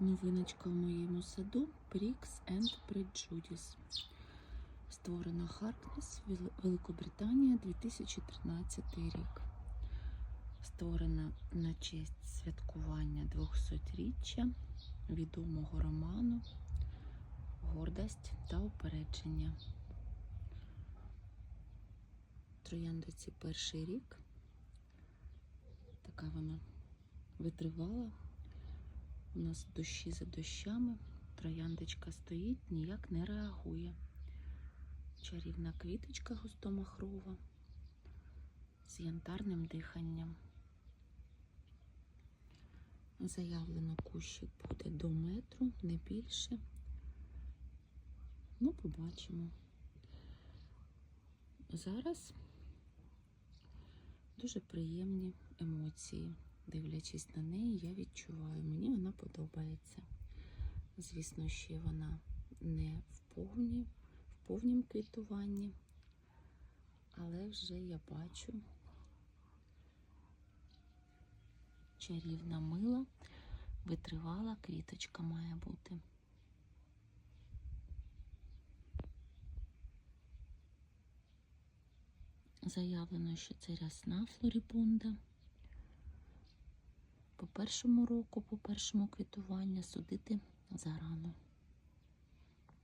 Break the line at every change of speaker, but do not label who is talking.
Новиночка в моєму саду Prix and Prejudice. Створена Харкнес, Великобританія, 2013 рік. Створена на честь святкування 200-річчя відомого роману Гордость та упередження. Трояндиці перший рік. Така вона витривала. У нас дощі за дощами. Трояндочка стоїть, ніяк не реагує. Чарівна квіточка густомахрова з янтарним диханням. Заявлено кущик буде до метру, не більше. Ну, побачимо. Зараз дуже приємні емоції. Дивлячись на неї, я відчуваю, подобається. Звісно, ще вона не в повні, в повнім квітуванні, але вже я бачу чарівна мила, витривала квіточка має бути. Заявлено, що це рясна флорібунда. По першому року, по першому квітуванню судити зарано.